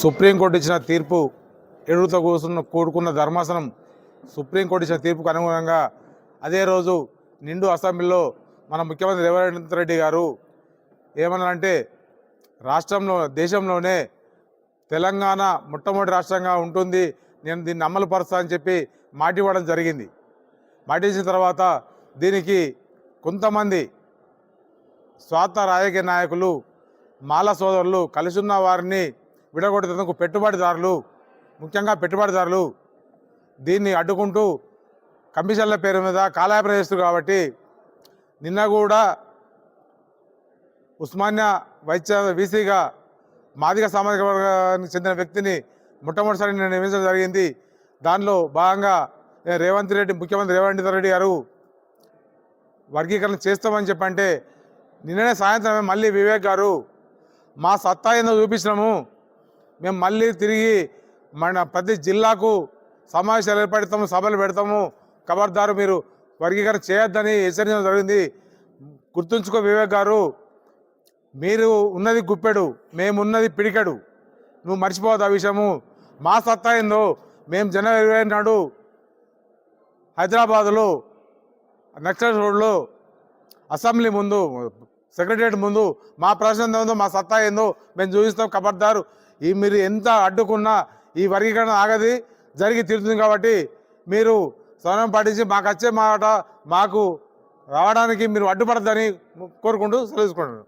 Supreme court ఇచ్చిన తీర్పు ఎడుగుతో కూర్చున్న కూడుకున్న ధర్మాసనం సుప్రీంకోర్టు ఇచ్చిన తీర్పుకు అనుగుణంగా అదే రోజు నిండు అసెంబ్లీలో మన ముఖ్యమంత్రి రేవంత్ రెడ్డి గారు ఏమన్నారంటే రాష్ట్రంలో దేశంలోనే తెలంగాణ మొట్టమొదటి రాష్ట్రంగా ఉంటుంది నేను దీన్ని అమలు పరుస్తా అని చెప్పి మాట ఇవ్వడం జరిగింది. మాటించిన తర్వాత దీనికి కొంతమంది స్వార్థ రాజకీయ నాయకులు మాల సోదరులు కలిసి ఉన్న వారిని విడగొట్టేందుకు పెట్టుబడిదారులు ముఖ్యంగా పెట్టుబడిదారులు దీన్ని అడ్డుకుంటూ కమిషన్ల పేరు మీద కాలయాపన చేస్తారు కాబట్టి నిన్న కూడా ఉస్మానియా వైద్య వీసీగా మాదిగ సామాజిక వర్గానికి చెందిన వ్యక్తిని మొట్టమొదటిసారి నేను నియమించడం జరిగింది. దానిలో భాగంగా రేవంత్ రెడ్డి ముఖ్యమంత్రి రేవంత్ రెడ్డి గారు వర్గీకరణ చేస్తామని చెప్పంటే నిన్ననే సాయంత్రం మళ్ళీ వివేక్ గారు మా సత్తా ఏందో చూపించినాము. మేము మళ్ళీ తిరిగి మన ప్రతి జిల్లాకు సమావేశాలు ఏర్పడతాము సభలు పెడతాము. ఖబర్దారు మీరు వర్గీకరణ చేయొద్దని హెచ్చరించడం జరిగింది. గుర్తుంచుకో వివేక్ గారు మీరు ఉన్నది గుప్పెడు మేమున్నది పిడికెడు. నువ్వు మర్చిపోవద్దు ఆ విషయము. మా సత్తా ఏందో మేము జనవరి ఇరవై నాడు హైదరాబాదులో నక్సల్ రోడ్లో అసెంబ్లీ ముందు సెక్రటరియట్ ముందు మా ప్రశ్న ఏందో మా సత్తా ఏందో మేము చూపిస్తాం. ఖబర్దారు ఈ మీరు ఎంత అడ్డుకున్నా ఈ వర్గీకరణ ఆగది జరిగి తీరుతుంది కాబట్టి మీరు సమయం పాటించి మాకు వచ్చే మాట మాకు రావడానికి మీరు అడ్డుపడద్దని కోరుకుంటూ సెలవుకుంటున్నాను